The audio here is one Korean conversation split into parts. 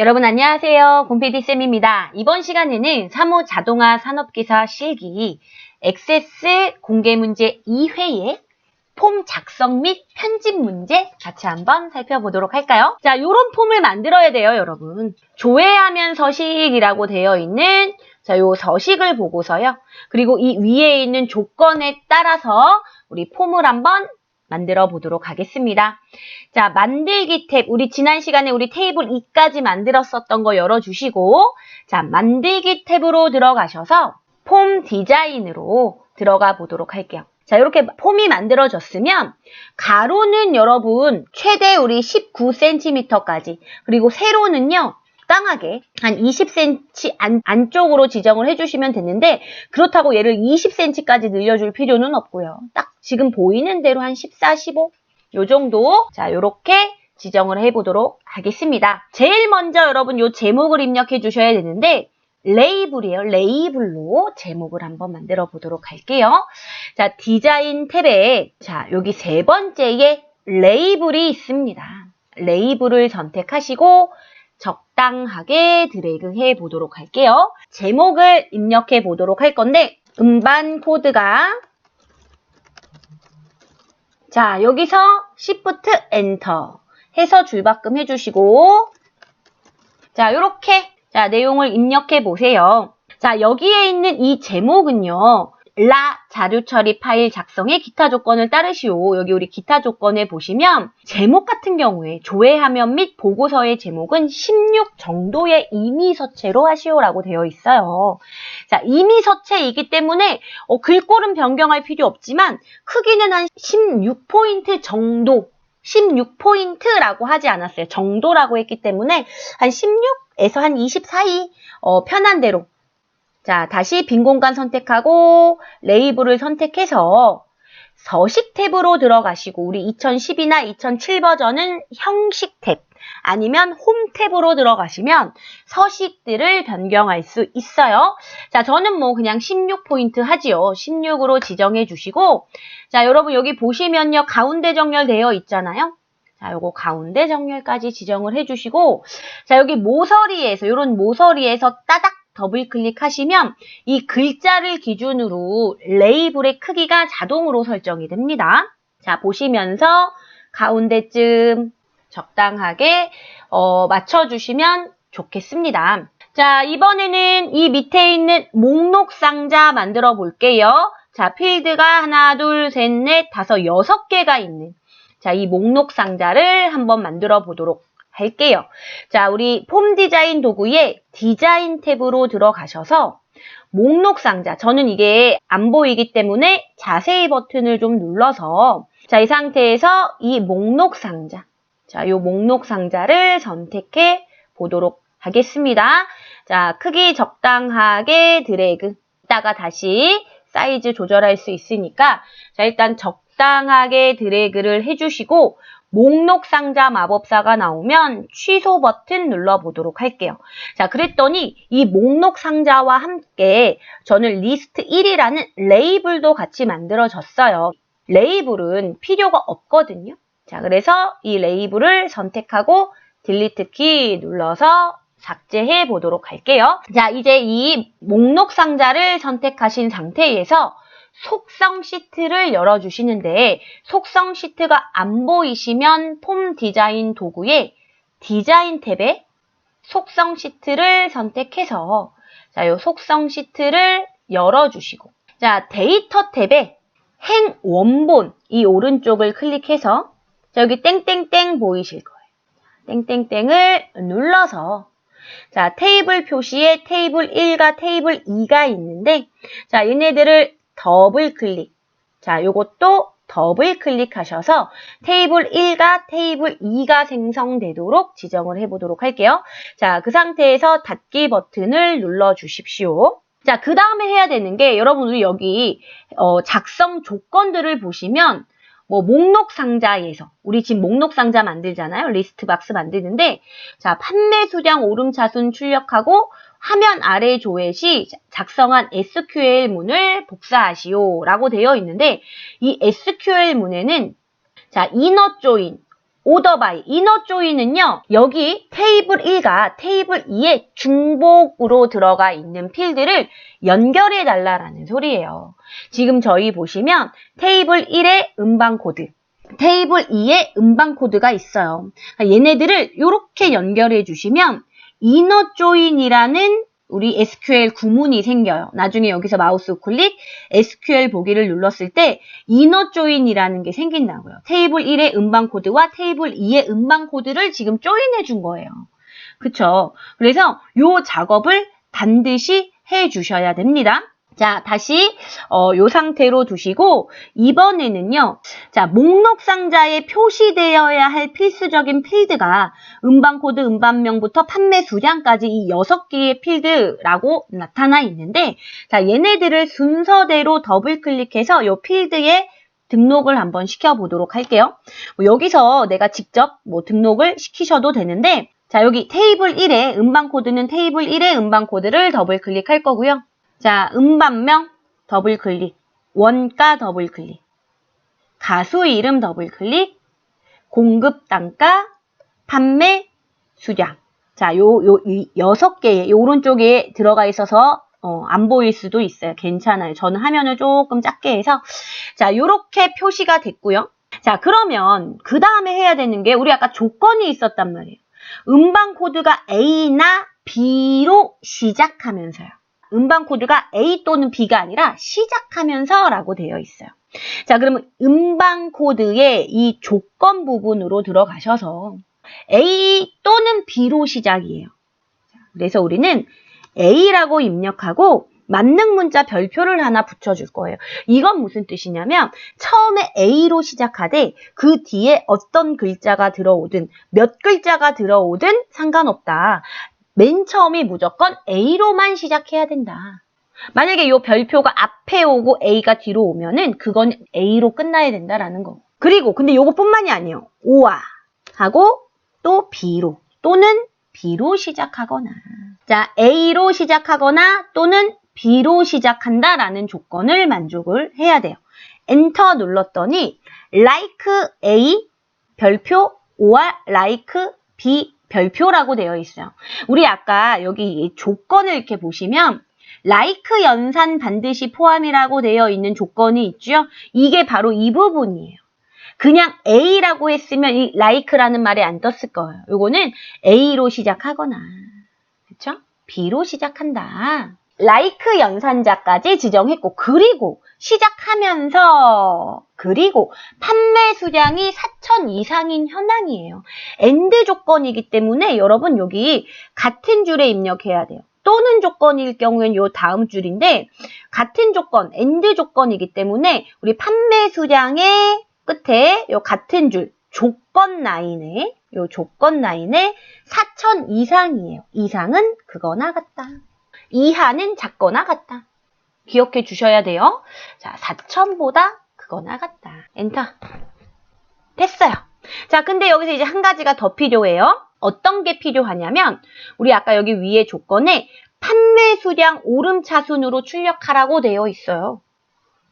여러분 안녕하세요. 곰피디쌤입니다. 이번 시간에는 사무 자동화 산업기사 실기 액세스 공개 문제 2회의 폼 작성 및 편집 문제 같이 한번 살펴보도록 할까요? 자, 요런 폼을 만들어야 돼요, 여러분. 조회하면 서식이라고 되어 있는 자, 요 서식을 보고서요. 그리고 이 위에 있는 조건에 따라서 우리 폼을 한번 만들어 보도록 하겠습니다. 자, 만들기 탭. 우리 지난 시간에 우리 테이블 2까지 만들었었던 거 열어주시고, 자, 만들기 탭으로 들어가셔서 폼 디자인으로 들어가 보도록 할게요. 자, 이렇게 폼이 만들어졌으면 가로는 여러분 최대 우리 19cm까지 그리고 세로는요 적당하게 한 20cm 안, 안쪽으로 지정을 해주시면 되는데 그렇다고 얘를 20cm까지 늘려줄 필요는 없고요. 딱 지금 보이는 대로 한 14, 15 요 정도 자 요렇게 지정을 해보도록 하겠습니다. 제일 먼저 여러분 요 제목을 입력해 주셔야 되는데 레이블이에요. 레이블로 제목을 한번 만들어 보도록 할게요. 자, 디자인 탭에 자, 여기 세 번째에 레이블이 있습니다. 레이블을 선택하시고 적당하게 드래그 해 보도록 할게요. 제목을 입력해 보도록 할 건데 음반 코드가 자, 여기서 Shift Enter 해서 줄바꿈 해주시고 자, 이렇게 자, 내용을 입력해 보세요. 자, 여기에 있는 이 제목은요. 라 자료 처리 파일 작성의 기타 조건을 따르시오. 여기 우리 기타 조건에 보시면 제목 같은 경우에 조회화면 및 보고서의 제목은 16 정도의 임의 서체로 하시오라고 되어 있어요. 자, 임의 서체이기 때문에 어, 글꼴은 변경할 필요 없지만 크기는 한 16포인트 정도 16포인트라고 하지 않았어요. 정도라고 했기 때문에 한 16에서 한 20 사이 어, 편한 대로 자, 다시 빈 공간 선택하고 레이블을 선택해서 서식 탭으로 들어가시고 우리 2010이나 2007 버전은 형식 탭 아니면 홈 탭으로 들어가시면 서식들을 변경할 수 있어요. 자, 저는 뭐 그냥 16포인트 하지요. 16으로 지정해 주시고 자, 여러분 여기 보시면요. 가운데 정렬되어 있잖아요. 자, 요거 가운데 정렬까지 지정을 해 주시고 자, 여기 모서리에서 이런 모서리에서 따닥 더블 클릭하시면 이 글자를 기준으로 레이블의 크기가 자동으로 설정이 됩니다. 자, 보시면서 가운데쯤 적당하게 어, 맞춰주시면 좋겠습니다. 자, 이번에는 이 밑에 있는 목록 상자 만들어 볼게요. 자, 필드가 하나, 둘, 셋, 넷, 다섯, 여섯 개가 있는 자, 이 목록 상자를 한번 만들어 보도록 할게요. 자, 우리 폼 디자인 도구에 디자인 탭으로 들어가셔서 목록 상자, 저는 이게 안 보이기 때문에 자세히 버튼을 좀 눌러서 자, 이 상태에서 이 목록 상자, 자, 이 목록 상자를 선택해 보도록 하겠습니다. 자, 크기 적당하게 드래그. 이따가 다시 사이즈 조절할 수 있으니까 자, 일단 적당하게 드래그를 해주시고 목록 상자 마법사가 나오면 취소 버튼 눌러보도록 할게요. 자, 그랬더니 이 목록 상자와 함께 저는 리스트 1이라는 레이블도 같이 만들어졌어요. 레이블은 필요가 없거든요. 자, 그래서 이 레이블을 선택하고 딜리트 키 눌러서 삭제해 보도록 할게요. 자, 이제 이 목록 상자를 선택하신 상태에서 속성 시트를 열어주시는데 속성 시트가 안 보이시면 폼 디자인 도구에 디자인 탭에 속성 시트를 선택해서 자, 요 속성 시트를 열어주시고 자, 데이터 탭에 행 원본 이 오른쪽을 클릭해서 자, 여기 땡땡땡 보이실 거예요. 땡땡땡을 눌러서 자, 테이블 표시에 테이블 1과 테이블 2가 있는데 자, 얘네들을 더블 클릭. 자, 요것도 더블 클릭하셔서 테이블 1과 테이블 2가 생성되도록 지정을 해보도록 할게요. 자, 그 상태에서 닫기 버튼을 눌러 주십시오. 자, 그 다음에 해야 되는 게 여러분들 여기 어, 작성 조건들을 보시면 뭐 목록 상자에서 우리 지금 목록 상자 만들잖아요. 리스트 박스 만드는데 자, 판매 수량 오름 차순 출력하고 화면 아래 조회 시 작성한 SQL문을 복사하시오 라고 되어 있는데 이 SQL문에는 자, 이너 조인 order by inner join은요. 여기 테이블 1과 테이블 2의 중복으로 들어가 있는 필드를 연결해 달라라는 소리예요. 지금 저희 보시면 테이블 1의 음방 코드, 테이블 2의 음방 코드가 있어요. 얘네들을 이렇게 연결해 주시면 inner join이라는 우리 SQL 구문이 생겨요. 나중에 여기서 마우스 클릭 SQL 보기를 눌렀을 때 inner join이라는 게 생긴다고요. 테이블 1의 음방 코드와 테이블 2의 음방 코드를 지금 조인해 준 거예요. 그쵸? 그래서 요 작업을 반드시 해 주셔야 됩니다. 자, 다시 어, 요 상태로 두시고 이번에는요. 자, 목록 상자에 표시되어야 할 필수적인 필드가 음반 코드, 음반명부터 판매 수량까지 이 6개의 필드라고 나타나 있는데 자, 얘네들을 순서대로 더블 클릭해서 요 필드에 등록을 한번 시켜보도록 할게요. 뭐 여기서 내가 직접 뭐 등록을 시키셔도 되는데 자, 여기 테이블 1의 음반 코드는 테이블 1의 음반 코드를 더블 클릭할 거고요. 자, 음반명 더블 클릭, 원가 더블 클릭, 가수 이름 더블 클릭, 공급 단가, 판매 수량. 자, 요, 요, 이 여섯 개의, 요 오른쪽에 들어가 있어서, 어, 안 보일 수도 있어요. 괜찮아요. 저는 화면을 조금 작게 해서. 자, 요렇게 표시가 됐고요. 자, 그러면, 그 다음에 해야 되는 게, 우리 아까 조건이 있었단 말이에요. 음반 코드가 A나 B로 시작하면서요. 음반 코드가 A 또는 B가 아니라 시작하면서 라고 되어 있어요. 자, 그러면 음반 코드의 이 조건 부분으로 들어가셔서 A 또는 B로 시작이에요. 그래서 우리는 A라고 입력하고 만능 문자 별표를 하나 붙여줄 거예요. 이건 무슨 뜻이냐면 처음에 A로 시작하되 그 뒤에 어떤 글자가 들어오든 몇 글자가 들어오든 상관없다. 맨 처음이 무조건 A로만 시작해야 된다. 만약에 이 별표가 앞에 오고 A가 뒤로 오면은 그건 A로 끝나야 된다라는 거. 그리고 근데 요것뿐만이 아니에요. O와 하고 또 B로 또는 B로 시작하거나 자 A로 시작하거나 또는 B로 시작한다라는 조건을 만족을 해야 돼요. 엔터 눌렀더니 like A 별표 O와 like B 별표라고 되어 있어요. 우리 아까 여기 조건을 이렇게 보시면 like 연산 반드시 포함이라고 되어 있는 조건이 있죠. 이게 바로 이 부분이에요. 그냥 A라고 했으면 이 like라는 말이 안 떴을 거예요. 요거는 A로 시작하거나 그렇죠? B로 시작한다. Like 연산자까지 지정했고 그리고 시작하면서 그리고 판매 수량이 4천 이상인 현황이에요. 엔드 조건이기 때문에 여러분 여기 같은 줄에 입력해야 돼요. 또는 조건일 경우엔 요 다음 줄인데 같은 조건, 엔드 조건이기 때문에 우리 판매 수량의 끝에 요 같은 줄 조건 라인에 요 조건 라인에 4천 이상이에요. 이상은 그거나 같다. 이하는 작거나 같다. 기억해 주셔야 돼요. 자, 4천보다 그거나 같다. 엔터. 됐어요. 자, 근데 여기서 이제 한 가지가 더 필요해요. 어떤 게 필요하냐면, 우리 아까 여기 위에 조건에 판매 수량 오름차순으로 출력하라고 되어 있어요.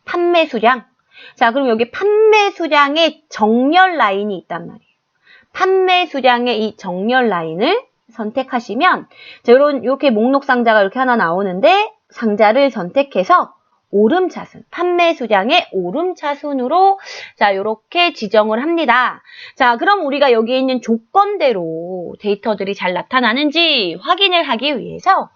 판매 수량. 자, 그럼 여기 판매 수량의 정렬 라인이 있단 말이에요. 판매 수량의 이 정렬 라인을 선택하시면 자, 이런 이렇게 목록 상자가 이렇게 하나 나오는데 상자를 선택해서 오름차순, 판매 수량의 오름차순으로 자, 이렇게 지정을 합니다. 자, 그럼 우리가 여기 있는 조건대로 데이터들이 잘 나타나는지 확인을 하기 위해서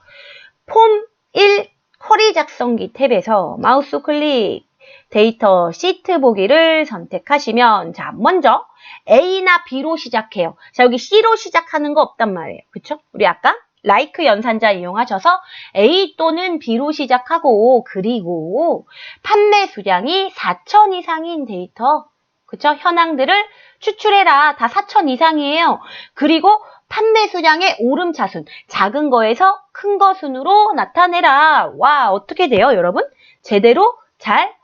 폼1 쿼리 작성기 탭에서 마우스 클릭 데이터 시트 보기를 선택하시면 자, 먼저 A나 B로 시작해요. 자, 여기 C로 시작하는 거 없단 말이에요. 그쵸? 우리 아까 like 연산자 이용하셔서 A 또는 B로 시작하고 그리고 판매 수량이 4천 이상인 데이터 그쵸? 현황들을 추출해라. 다 4천 이상이에요. 그리고 판매 수량의 오름차순 작은 거에서 큰 거 순으로 나타내라. 와 어떻게 돼요 여러분? 제대로 잘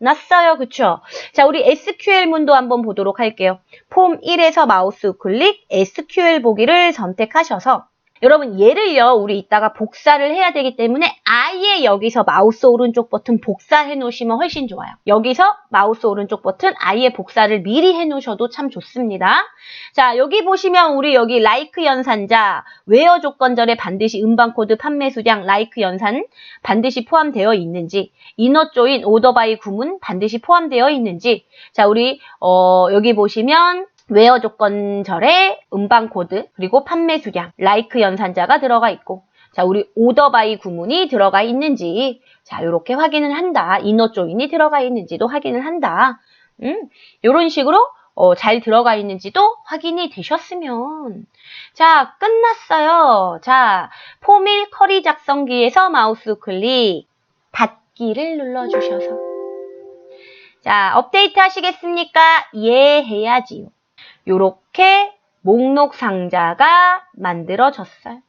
나타났어요. 그쵸? 자, 우리 SQL 문도 한번 보도록 할게요. 폼 1에서 마우스 클릭 SQL 보기를 선택하셔서 여러분 얘를요 우리 이따가 복사를 해야 되기 때문에 아예 여기서 마우스 오른쪽 버튼 복사해 놓으시면 훨씬 좋아요. 여기서 마우스 오른쪽 버튼 아예 복사를 미리 해 놓으셔도 참 좋습니다. 자 여기 보시면 우리 여기 라이크 연산자 웨어 조건절에 반드시 음반 코드 판매 수량 라이크 연산 반드시 포함되어 있는지 이너 조인 오더 바이 구문 반드시 포함되어 있는지 자 우리 어 여기 보시면 웨어 조건절에 음반 코드 그리고 판매 수량 라이크 연산자가 들어가 있고 자 우리 오더 바이 구문이 들어가 있는지 자 이렇게 확인을 한다. 이너 조인이 들어가 있는지도 확인을 한다. 음 이런 식으로 어, 잘 들어가 있는지도 확인이 되셨으면. 자 끝났어요. 자 포밀 커리 작성기에서 마우스 클릭. 닫기를 눌러주셔서. 자 업데이트 하시겠습니까? 예 해야지요 요렇게 목록 상자가 만들어졌어요.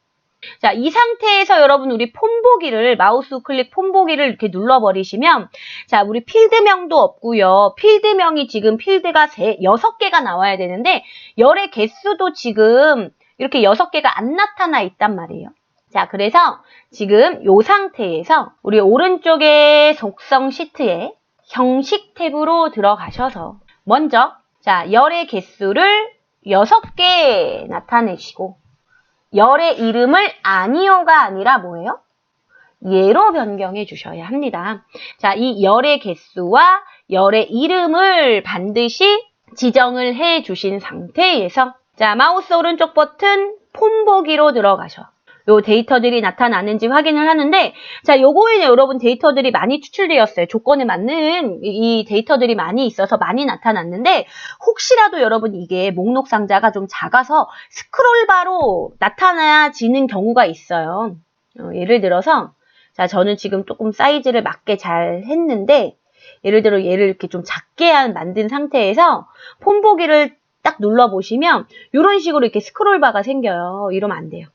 자, 이 상태에서 여러분 우리 폰보기를 마우스 클릭 폰보기를 이렇게 눌러 버리시면 자, 우리 필드명도 없고요. 필드명이 지금 필드가 세, 6개가 나와야 되는데 열의 개수도 지금 이렇게 6개가 안 나타나 있단 말이에요. 자, 그래서 지금 요 상태에서 우리 오른쪽에 속성 시트에 형식 탭으로 들어가셔서 먼저 자, 열의 개수를 6개 나타내시고 열의 이름을 아니오가 아니라 뭐예요? 예로 변경해 주셔야 합니다. 자, 이 열의 개수와 열의 이름을 반드시 지정을 해 주신 상태에서 자, 마우스 오른쪽 버튼 폰 보기로 들어가셔. 요 데이터들이 나타나는지 확인을 하는데 자 요거에는 여러분 데이터들이 많이 추출되었어요. 조건에 맞는 이 데이터들이 많이 있어서 많이 나타났는데 혹시라도 여러분 이게 목록 상자가 좀 작아서 스크롤바로 나타나지는 경우가 있어요. 어, 예를 들어서 자 저는 지금 조금 사이즈를 맞게 잘 했는데 예를 들어 얘를 이렇게 좀 작게 한 만든 상태에서 폰 보기를 딱 눌러보시면 이런 식으로 이렇게 스크롤바가 생겨요. 이러면 안 돼요.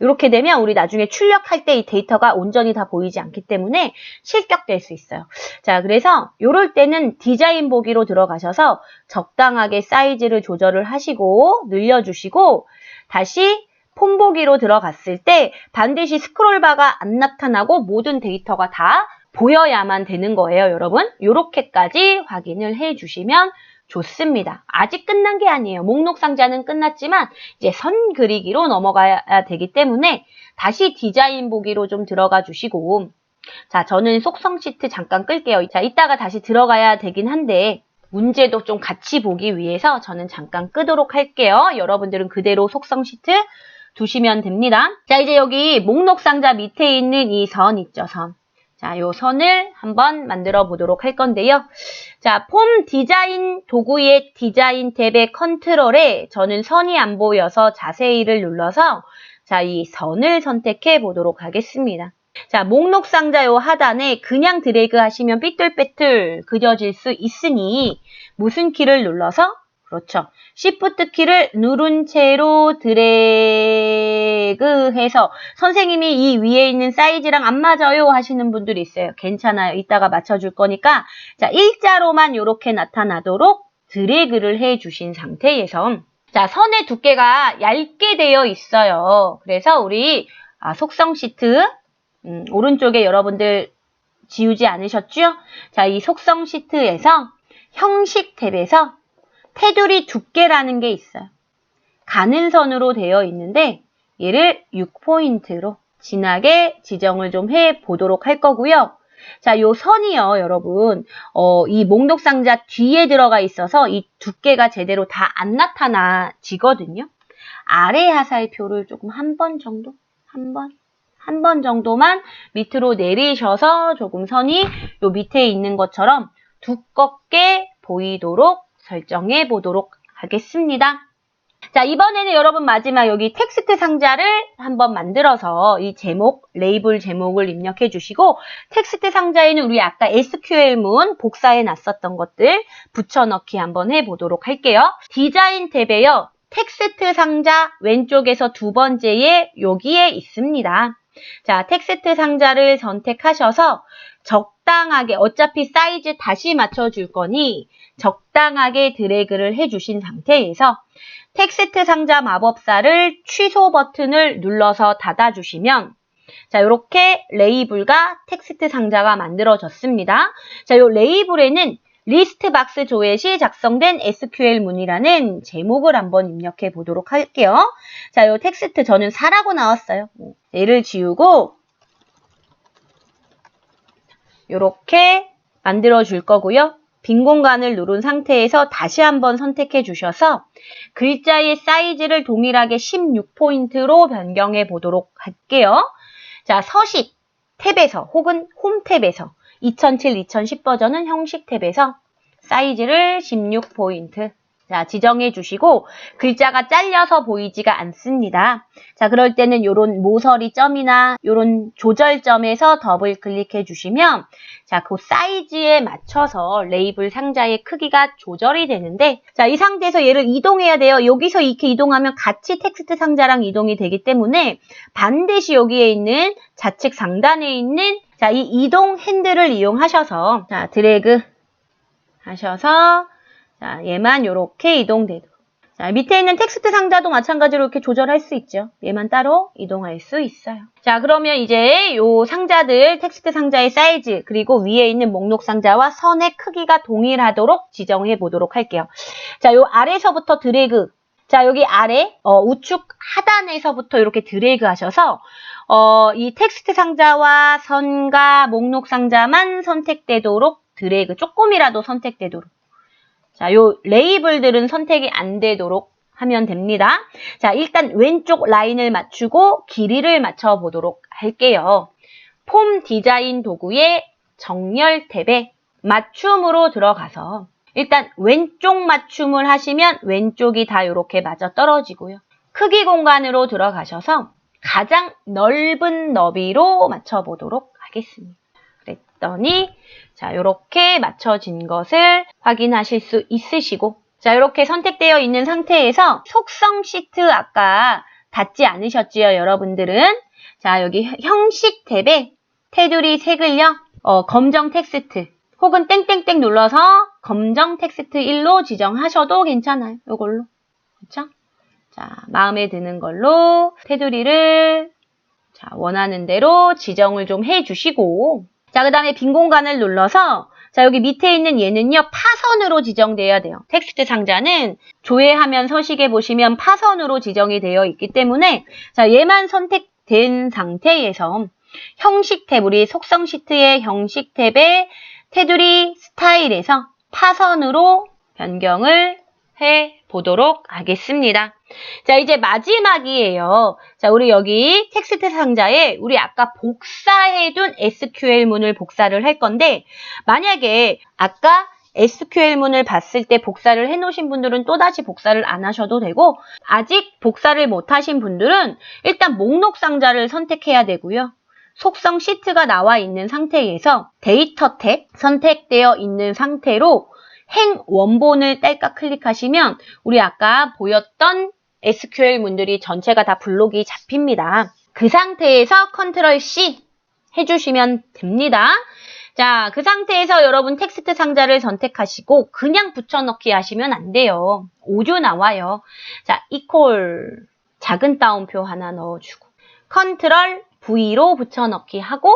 이렇게 되면 우리 나중에 출력할 때 이 데이터가 온전히 다 보이지 않기 때문에 실격될 수 있어요. 자, 그래서 이럴 때는 디자인 보기로 들어가셔서 적당하게 사이즈를 조절을 하시고 늘려주시고 다시 폰 보기로 들어갔을 때 반드시 스크롤바가 안 나타나고 모든 데이터가 다 보여야만 되는 거예요, 여러분. 이렇게까지 확인을 해주시면 좋습니다. 아직 끝난 게 아니에요. 목록 상자는 끝났지만 이제 선 그리기로 넘어가야 되기 때문에 다시 디자인 보기로 좀 들어가 주시고 자, 저는 속성 시트 잠깐 끌게요. 자, 이따가 다시 들어가야 되긴 한데 문제도 좀 같이 보기 위해서 저는 잠깐 끄도록 할게요. 여러분들은 그대로 속성 시트 두시면 됩니다. 자, 이제 여기 목록 상자 밑에 있는 이 선 있죠, 선. 자, 요 선을 한번 만들어 보도록 할 건데요. 자, 폼 디자인 도구의 디자인 탭의 컨트롤에 저는 선이 안 보여서 자세히를 눌러서 자, 이 선을 선택해 보도록 하겠습니다. 자, 목록 상자 요 하단에 그냥 드래그 하시면 삐뚤빼뚤 그려질 수 있으니 무슨 키를 눌러서 그렇죠. Shift 키를 누른 채로 드래그해서 선생님이 이 위에 있는 사이즈랑 안 맞아요 하시는 분들이 있어요. 괜찮아요. 이따가 맞춰줄 거니까 자 일자로만 이렇게 나타나도록 드래그를 해주신 상태에서 자 선의 두께가 얇게 되어 있어요. 그래서 우리 아, 속성 시트 음, 오른쪽에 여러분들 지우지 않으셨죠? 자, 이 속성 시트에서 형식 탭에서 테두리 두께라는 게 있어요. 가는 선으로 되어 있는데 얘를 6포인트로 진하게 지정을 좀 해 보도록 할 거고요. 자, 요 선이요, 여러분. 어, 이 목록 상자 뒤에 들어가 있어서 이 두께가 제대로 다 안 나타나지거든요. 아래 하살표를 조금 한 번 정도? 한 번? 한 번 정도만 밑으로 내리셔서 조금 선이 요 밑에 있는 것처럼 두껍게 보이도록 설정해 보도록 하겠습니다. 자, 이번에는 여러분 마지막 여기 텍스트 상자를 한번 만들어서 이 제목, 레이블 제목을 입력해 주시고 텍스트 상자에는 우리 아까 SQL문 복사해 놨었던 것들 붙여넣기 한번 해 보도록 할게요. 디자인 탭에요. 텍스트 상자 왼쪽에서 두 번째에 여기에 있습니다. 자, 텍스트 상자를 선택하셔서 적당하게 어차피 사이즈 다시 맞춰줄 거니 적당하게 드래그를 해주신 상태에서 텍스트 상자 마법사를 취소 버튼을 눌러서 닫아주시면 자, 이렇게 레이블과 텍스트 상자가 만들어졌습니다. 자, 이 레이블에는 리스트 박스 조회 시 작성된 SQL 문이라는 제목을 한번 입력해 보도록 할게요. 자, 이 텍스트 저는 4라고 나왔어요. 얘를 지우고 이렇게 만들어 줄 거고요. 빈 공간을 누른 상태에서 다시 한번 선택해 주셔서 글자의 사이즈를 동일하게 16포인트로 변경해 보도록 할게요. 자, 서식 탭에서 혹은 홈 탭에서 2007-2010 버전은 형식 탭에서 사이즈를 16포인트 자, 지정해 주시고 글자가 잘려서 보이지가 않습니다. 자, 그럴 때는 요런 모서리 점이나 요런 조절점에서 더블 클릭해 주시면 자, 그 사이즈에 맞춰서 레이블 상자의 크기가 조절이 되는데 자, 이 상태에서 얘를 이동해야 돼요. 여기서 이렇게 이동하면 같이 텍스트 상자랑 이동이 되기 때문에 반드시 여기에 있는 좌측 상단에 있는 자, 이 이동 핸들을 이용하셔서 자, 드래그 하셔서 자, 얘만 이렇게 이동되도록. 자, 밑에 있는 텍스트 상자도 마찬가지로 이렇게 조절할 수 있죠. 얘만 따로 이동할 수 있어요. 자, 그러면 이제 요 상자들, 텍스트 상자의 사이즈, 그리고 위에 있는 목록 상자와 선의 크기가 동일하도록 지정해 보도록 할게요. 자, 요 아래서부터 드래그. 자, 여기 아래, 어, 우측 하단에서부터 이렇게 드래그 하셔서, 어, 이 텍스트 상자와 선과 목록 상자만 선택되도록 드래그, 조금이라도 선택되도록. 자, 요 레이블들은 선택이 안 되도록 하면 됩니다. 자, 일단 왼쪽 라인을 맞추고 길이를 맞춰 보도록 할게요. 폼 디자인 도구의 정렬 탭에 맞춤으로 들어가서 일단 왼쪽 맞춤을 하시면 왼쪽이 다 이렇게 맞아 떨어지고요. 크기 공간으로 들어가셔서 가장 넓은 너비로 맞춰 보도록 하겠습니다. 그랬더니 자, 이렇게 맞춰진 것을 확인하실 수 있으시고 자, 이렇게 선택되어 있는 상태에서 속성 시트 아까 닫지 않으셨지요, 여러분들은? 자, 여기 형식 탭에 테두리 색을요, 어, 검정 텍스트 혹은 땡땡땡 눌러서 검정 텍스트 1로 지정하셔도 괜찮아요. 이걸로. 그렇죠? 자, 마음에 드는 걸로 테두리를 자, 원하는 대로 지정을 좀 해주시고 자, 그 다음에 빈 공간을 눌러서 자, 여기 밑에 있는 얘는요, 파선으로 지정돼야 돼요. 텍스트 상자는 조회하면 서식에 보시면 파선으로 지정이 되어 있기 때문에 자, 얘만 선택된 상태에서 형식 탭, 우리 속성 시트의 형식 탭에 테두리 스타일에서 파선으로 변경을 해 보도록 하겠습니다. 자, 이제 마지막이에요. 자, 우리 여기 텍스트 상자에 우리 아까 복사해둔 SQL문을 복사를 할 건데, 만약에 아까 SQL문을 봤을 때 복사를 해놓으신 분들은 또다시 복사를 안 하셔도 되고, 아직 복사를 못 하신 분들은 일단 목록 상자를 선택해야 되고요. 속성 시트가 나와 있는 상태에서 데이터 탭 선택되어 있는 상태로 행 원본을 딸깍 클릭하시면 우리 아까 보였던 SQL 문들이 전체가 다 블록이 잡힙니다. 그 상태에서 컨트롤 C 해주시면 됩니다. 자, 그 상태에서 여러분 텍스트 상자를 선택하시고 그냥 붙여넣기 하시면 안 돼요. 오류 나와요. 자, 이퀄 작은 따옴표 하나 넣어주고 컨트롤 V로 붙여넣기 하고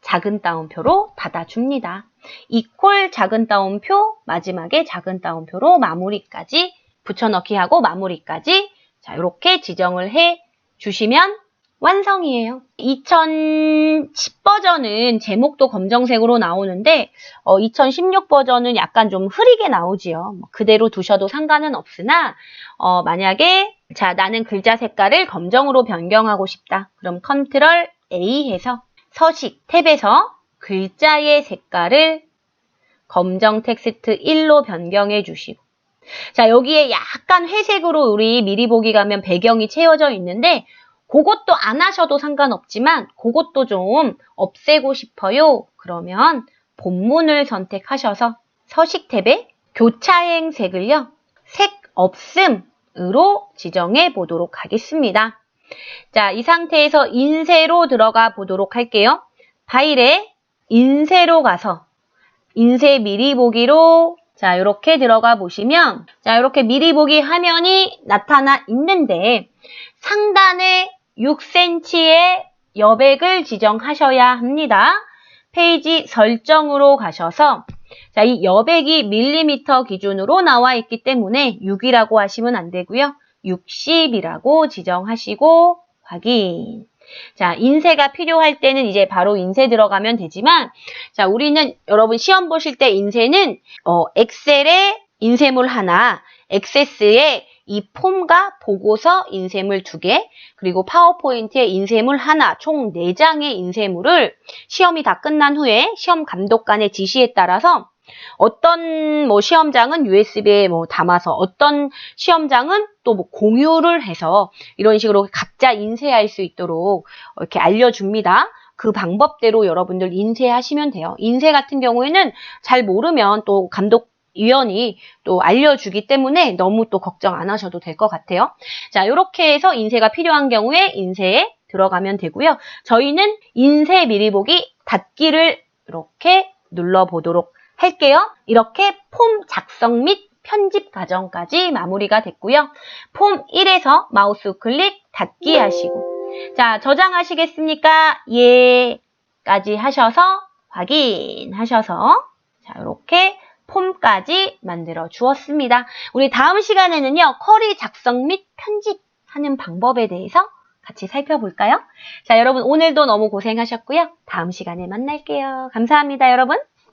작은 따옴표로 닫아줍니다. 이퀄 작은 따옴표 마지막에 작은 따옴표로 마무리까지 붙여넣기 하고 마무리까지 자 이렇게 지정을 해 주시면 완성이에요. 2010 버전은 제목도 검정색으로 나오는데 어, 2016 버전은 약간 좀 흐리게 나오지요. 뭐 그대로 두셔도 상관은 없으나 어, 만약에 자 나는 글자 색깔을 검정으로 변경하고 싶다. 그럼 컨트롤 A 해서 서식 탭에서 글자의 색깔을 검정 텍스트 1로 변경해 주시고 자 여기에 약간 회색으로 우리 미리 보기 가면 배경이 채워져 있는데 그것도 안 하셔도 상관없지만 그것도 좀 없애고 싶어요. 그러면 본문을 선택하셔서 서식 탭에 교차행 색을요. 색 없음으로 지정해 보도록 하겠습니다. 자, 이 상태에서 인쇄로 들어가 보도록 할게요. 파일에 인쇄로 가서 인쇄 미리 보기로 자, 이렇게 들어가 보시면, 자, 이렇게 미리 보기 화면이 나타나 있는데, 상단에 6cm의 여백을 지정하셔야 합니다. 페이지 설정으로 가셔서, 자, 이 여백이 밀리미터 기준으로 나와 있기 때문에 6이라고 하시면 안 되고요. 60이라고 지정하시고, 확인. 자, 인쇄가 필요할 때는 이제 바로 인쇄 들어가면 되지만, 자, 우리는 여러분 시험 보실 때 인쇄는, 어, 엑셀에 인쇄물 하나, 액세스에 이 폼과 보고서 인쇄물 두 개, 그리고 파워포인트에 인쇄물 하나, 총 4장의 인쇄물을 시험이 다 끝난 후에 시험 감독관의 지시에 따라서 어떤 뭐 시험장은 USB에 뭐 담아서 어떤 시험장은 또 뭐 공유를 해서 이런 식으로 각자 인쇄할 수 있도록 이렇게 알려줍니다. 그 방법대로 여러분들 인쇄하시면 돼요. 인쇄 같은 경우에는 잘 모르면 또 감독 위원이 또 알려주기 때문에 너무 또 걱정 안 하셔도 될 것 같아요. 자, 이렇게 해서 인쇄가 필요한 경우에 인쇄에 들어가면 되고요. 저희는 인쇄 미리 보기 닫기를 이렇게 눌러보도록 할게요. 이렇게 폼 작성 및 편집 과정까지 마무리가 됐고요. 폼 1에서 마우스 클릭 닫기 하시고 자 저장하시겠습니까? 예 까지 하셔서 확인하셔서 자 이렇게 폼까지 만들어 주었습니다. 우리 다음 시간에는요 쿼리 작성 및 편집하는 방법에 대해서 같이 살펴볼까요? 자 여러분 오늘도 너무 고생하셨고요. 다음 시간에 만날게요. 감사합니다 여러분.